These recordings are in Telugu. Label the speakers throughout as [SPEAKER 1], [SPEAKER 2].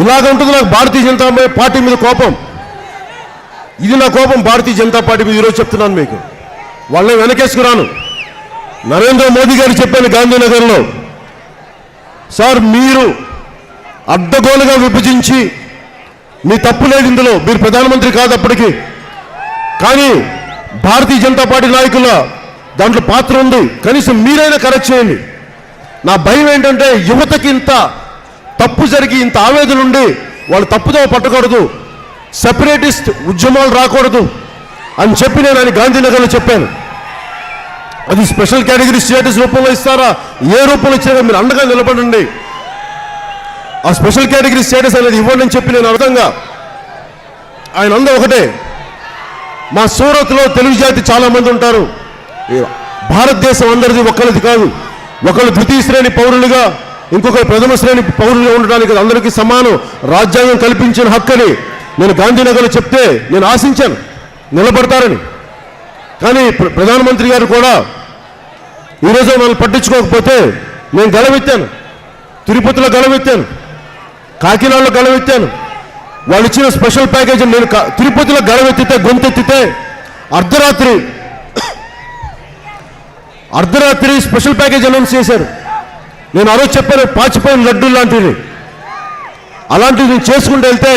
[SPEAKER 1] ఇలాగ ఉంటుంది నాకు భారతీయ జనతా పార్టీ మీద కోపం. ఇది నా కోపం భారతీయ జనతా పార్టీ మీద ఈరోజు చెప్తున్నాను మీకు. వాళ్ళని వెనకేసుకురాను నరేంద్ర మోదీ గారు చెప్పాను గాంధీనగర్లో. సార్ మీరు అడ్డగోలుగా విభజించి మీ తప్పు లేదు ఇందులో. మీరు ప్రధానమంత్రి కాదు అప్పటికి కానీ భారతీయ జనతా పార్టీ నాయకుల దాంట్లో పాత్ర ఉంది. కనీసం మీరైనా కరెక్ట్ చేయండి. నా భయం ఏంటంటే యువతకి ఇంత తప్పు జరిగి ఇంత ఆవేదన ఉండి వాళ్ళు తప్పుదో పట్టకూడదు. సెపరేటిస్ట్ ఉద్యమాలు రాకూడదు అని చెప్పి నేను ఆయన గాంధీనగర్లో చెప్పాను. అది స్పెషల్ కేటగిరీ స్టేటస్ రూపంలో ఇస్తారా? ఏ రూపంలో ఇచ్చారా మీరు అండగా నిలబడండి. ఆ స్పెషల్ కేటగిరీ స్టేటస్ అనేది ఇవ్వండి అని చెప్పి నేను అర్థంగా ఆయన అంద ఒకటే మా సూరత్లో తెలుగు జాతి చాలామంది ఉంటారు. భారతదేశం అందరిది ఒకరిది కాదు. ఒకళ్ళు ద్వితీయ శ్రేణి పౌరులుగా ఇంకొకరు ప్రథమ శ్రేణి పౌరులుగా ఉండడానికి అందరికీ సమానం. రాజ్యాంగం కల్పించిన హక్కుని నేను గాంధీనగర్లో చెప్తే నేను ఆశించాను నిలబడతారని. కానీ ప్ర- ప్రధానమంత్రి గారు కూడా ఈరోజు మనల్ని పట్టించుకోకపోతే నేను గలవెత్తాను. తిరుపతిలో గలవెత్తాను కాకినాడలో గలవెత్తాను. వాళ్ళు ఇచ్చిన స్పెషల్ ప్యాకేజ్ నేను తిరుపతిలో గడవెత్తితే గొంతెత్తితే అర్ధరాత్రి అర్ధరాత్రి స్పెషల్ ప్యాకేజ్ అనౌన్స్ చేశారు. నేను అదే చెప్పాను పాచిపోయిన లడ్డు లాంటిది అలాంటివి నేను చేసుకుంటూ వెళ్తే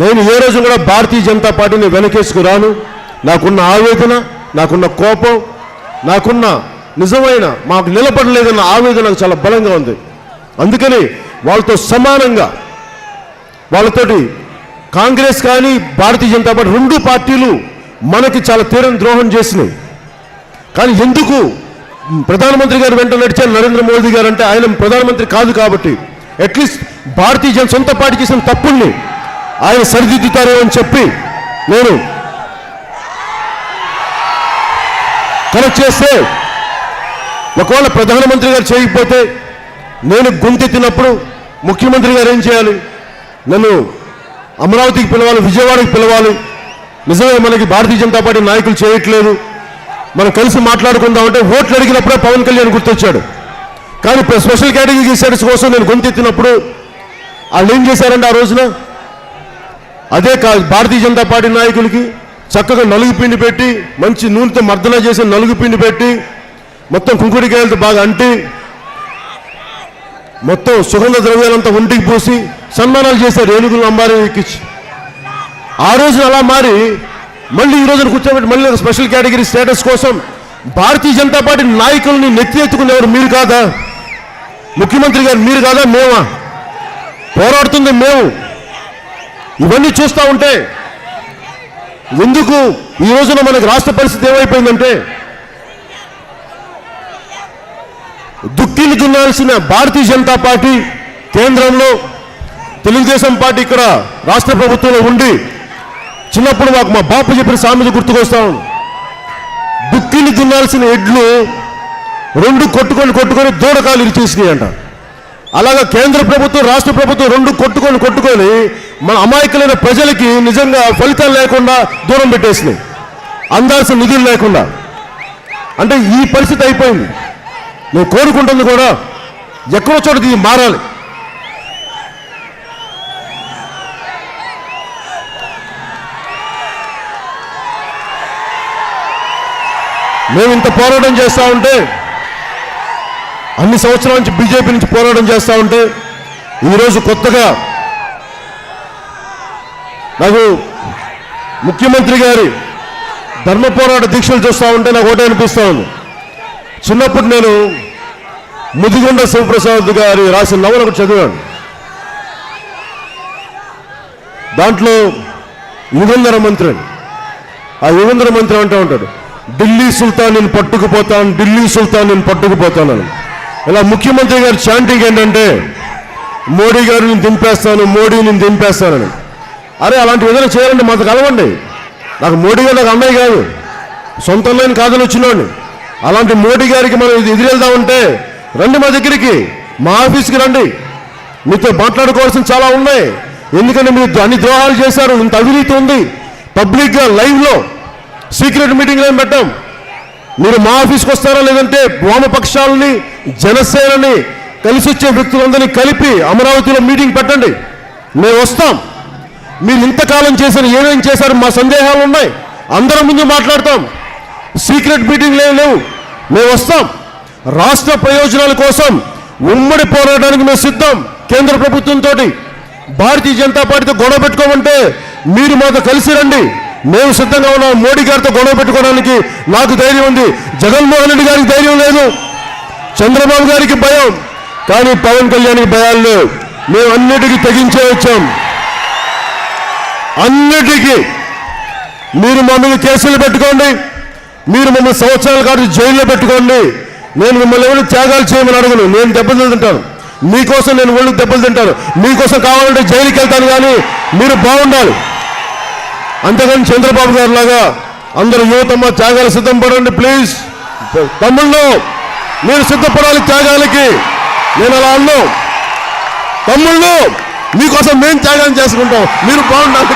[SPEAKER 1] నేను ఏ రోజు కూడా భారతీయ జనతా పార్టీని వెనకేసుకు రాను. నాకున్న ఆవేదన నాకున్న కోపం నాకున్న నిజమైన మాకు నిలబడలేదన్న ఆవేదన నాకు చాలా బలంగా ఉంది. అందుకని వాళ్ళతో సమానంగా వాళ్ళతోటి కాంగ్రెస్ కానీ భారతీయ జనతా పార్టీ రెండు పార్టీలు మనకి చాలా తీరం ద్రోహం చేసినాయి. కానీ ఎందుకు ప్రధానమంత్రి గారు వెంట నడిచారు నరేంద్ర మోదీ గారు అంటే ఆయన ప్రధానమంత్రి కాదు కాబట్టి అట్లీస్ట్ భారతీయ జన సొంత పార్టీ చేసిన తప్పుల్ని ఆయన సరిదిద్దుతారు అని చెప్పి నేను కనెక్ట్ చేస్తే ఒకవేళ ప్రధానమంత్రి గారు చేయకపోతే నేను గుంతెత్తినప్పుడు ముఖ్యమంత్రి గారు ఏం చేయాలి? నన్ను అమరావతికి పిలవాలి విజయవాడకి పిలవాలి. నిజమే మనకి భారతీయ జనతా పార్టీ నాయకులు చేయట్లేదు. మనం కలిసి మాట్లాడుకుందామంటే ఓట్లు అడిగినప్పుడే పవన్ కళ్యాణ్ గుర్తొచ్చాడు. కానీ ఇప్పుడు స్పెషల్ కేటగిరీ స్టేటస్ కోసం నేను గొంతెత్తినప్పుడు వాళ్ళు ఏం చేశారంటే ఆ రోజున? అదే కా భారతీయ జనతా పార్టీ నాయకులకి చక్కగా నలుగు పిండి పెట్టి మంచి నూనెతో మర్దన చేసి నలుగు పిండి పెట్టి మొత్తం కుంకుడికాయలతో బాగా అంటి మొత్తం సుగంధ ద్రవ్యాలంతా ఒంటికి పూసి సన్మానాలు చేశారు ఏనుగులు అంబారీ ఎక్కించి ఆ రోజున అలా మారి మళ్ళీ ఈ రోజున కూర్చోబెట్టి మళ్ళీ ఒక స్పెషల్ కేటగిరీ స్టేటస్ కోసం భారతీయ జనతా పార్టీ నాయకుల్ని నెత్తి ఎత్తుకునేవారు మీరు కాదా? ముఖ్యమంత్రి గారు మీరు కాదా? మేమా? పోరాడుతుంది మేము. ఇవన్నీ చూస్తూ ఉంటే ఎందుకు ఈ రోజున మనకి రాష్ట్ర పరిస్థితి ఏమైపోయిందంటే దుక్కిని దున్నాల్సిన భారతీయ జనతా పార్టీ కేంద్రంలో తెలుగుదేశం పార్టీ ఇక్కడ రాష్ట్ర ప్రభుత్వంలో ఉండి చిన్నప్పుడు మాకు మా బాపు చెప్పిన సామెత గుర్తుకొస్తాం దుక్కిని దున్నాల్సిన ఎడ్లు రెండు కొట్టుకొని కొట్టుకొని దూడకాలు ఇరిచేసినాయి అంట అలాగా కేంద్ర ప్రభుత్వం రాష్ట్ర ప్రభుత్వం రెండు కొట్టుకొని కొట్టుకొని మన అమాయకులైన ప్రజలకి నిజంగా ఫలితాలు లేకుండా దూరం పెట్టేసినాయి. అందాల్సిన నిధులు లేకుండా. అంటే ఈ పరిస్థితి అయిపోయింది. నేను కోరుకుంటుంది కూడా ఎక్కడో చోట ఇది మారాలి. మేము ఇంత పోరాటం చేస్తూ ఉంటే అన్ని సంవత్సరాల నుంచి బీజేపీ నుంచి పోరాటం చేస్తూ ఉంటే ఈరోజు కొత్తగా నాకు ముఖ్యమంత్రి గారి ధర్మ పోరాట దీక్షలు చూస్తూ ఉంటే నాకు ఒకటే అనిపిస్తూ ఉంది. చిన్నప్పుడు నేను ముదిగొండ శివప్రసాద్ గారి రాసిన నవల ఒకటి చదివాను. దాంట్లో యుగంధర మంత్రి ఆ యుగంధర మంత్రి అంటూ ఉంటాడు. ఢిల్లీ సుల్తాన్ నేను పట్టుకుపోతాను ఢిల్లీ సుల్తాన్ నేను పట్టుకుపోతానని ఇలా ముఖ్యమంత్రి గారు చాంటింగ్ ఏంటంటే మోడీ గారు నేను దింపేస్తాను మోడీ నేను దింపేస్తానని అరే అలాంటి ఏదైనా చేయాలండి మాకు కలవండి. నాకు మోడీ గారు నాకు అన్నయ్య కాదు. సొంతంలోని కాదని వచ్చినోడిని. అలాంటి మోడీ గారికి మనం ఇది ఎదురెళ్దామంటే రండి మా దగ్గరికి మా ఆఫీస్కి రండి. మీతో మాట్లాడుకోవాల్సిన చాలా ఉన్నాయి. ఎందుకంటే మీరు అన్ని ద్రోహాలు చేశారు ఇంత అవినీతి ఉంది. పబ్లిక్గా లైవ్లో సీక్రెట్ మీటింగ్ ఏం పెట్టాం? మీరు మా ఆఫీస్కి వస్తారా లేదంటే వామపక్షాలని జనసేనని కలిసి వచ్చే వ్యక్తులందరినీ కలిపి అమరావతిలో మీటింగ్ పెట్టండి. మేము వస్తాం. మీరు ఇంతకాలం చేసిన ఏమేం చేశారు మా సందేహాలు ఉన్నాయి. అందరం ముందు మాట్లాడతాం. సీక్రెట్ మీటింగ్లు ఏం లేవు. మేము వస్తాం. రాష్ట్ర ప్రయోజనాల కోసం ఉమ్మడి పోరాటానికి మేము సిద్ధం. కేంద్ర ప్రభుత్వంతో భారతీయ జనతా పార్టీతో గొడవ పెట్టుకోమంటే మీరు మాతో కలిసి రండి. మేము సిద్ధంగా ఉన్నాం. మోడీ గారితో గొడవ పెట్టుకోవడానికి నాకు ధైర్యం ఉంది. జగన్మోహన్ రెడ్డి గారికి ధైర్యం లేదు. చంద్రబాబు గారికి భయం. కానీ పవన్ కళ్యాణ్కి భయాలు లేవు. మేము అన్నిటికీ తెగించే వచ్చాం. అన్నిటికీ. మీరు మమ్మల్ని కేసులు పెట్టుకోండి. మీరు మమ్మల్ని సంవత్సరాల కాదు జైల్లో పెట్టుకోండి. నేను మిమ్మల్ని ఎవరు త్యాగాలు చేయమని అడగను. నేను దెబ్బలు తింటాను. మీకోసం నేను ఒళ్ళు దెబ్బలు తింటాను. మీకోసం కావాలంటే జైలుకి వెళ్తాను కానీ మీరు బాగుండాలి. అంతేగాని చంద్రబాబు గారు లాగా అందరూ యువతమ్మ త్యాగాలు సిద్ధం పడండి ప్లీజ్ తమ్ముళ్ళు మీరు సిద్ధపడాలి త్యాగాలకి నేను అలా అన్నాం. తమ్ముళ్ళు మీకోసం మేము త్యాగం చేసుకుంటాం. మీరు బాగుండాలి.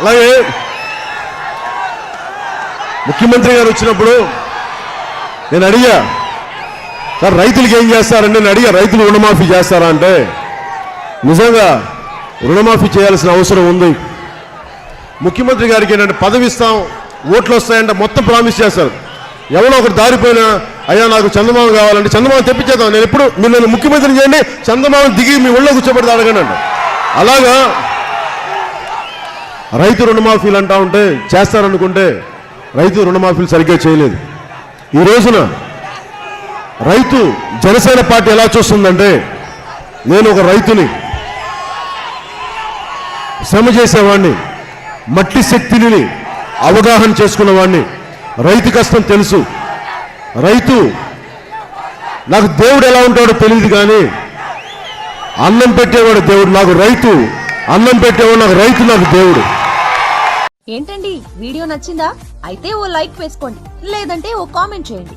[SPEAKER 1] అలాగే ముఖ్యమంత్రి గారు వచ్చినప్పుడు నేను అడిగా సార్ రైతులకి ఏం చేస్తారంటే నేను అడిగా రైతులు రుణమాఫీ చేస్తారా? అంటే నిజంగా రుణమాఫీ చేయాల్సిన అవసరం ఉంది. ముఖ్యమంత్రి గారికి ఏంటంటే పదవి ఇస్తాం ఓట్లు వస్తాయంటే మొత్తం ప్రామిస్ చేస్తారు. ఎవరో ఒకరు దారిపోయినా అయ్యా నాకు చందమామ కావాలంటే చందమామ తెప్పించేద్దాం. నేను ఎప్పుడు మీరు నన్ను ముఖ్యమంత్రి చేయండి చందమామ దిగి మీ ఒళ్ళో కూర్చోబెడితే అడగండి అంట అలాగా రైతు రుణమాఫీలు అంటా ఉంటే చేస్తారనుకుంటే రైతు రుణమాఫీలు సరిగ్గా చేయలేదు. ఈ రోజున రైతు జనసేన పార్టీ ఎలా చూస్తుందంటే నేను ఒక రైతుని శ్రమ చేసేవాడిని మట్టి శక్తిని అవగాహన చేసుకున్నవాడిని రైతు కష్టం తెలుసు. రైతు నాకు దేవుడు ఎలా ఉంటాడో తెలియదు కానీ అన్నం పెట్టేవాడు దేవుడు నాకు రైతు అన్నం పెట్టేవాడు నాకు రైతు నాకు దేవుడు.
[SPEAKER 2] ఏంటండి? వీడియో నచ్చిందా? అయితే ఓ లైక్ వేసుకోండి. లేదంటే ఓ కామెంట్ చేయండి.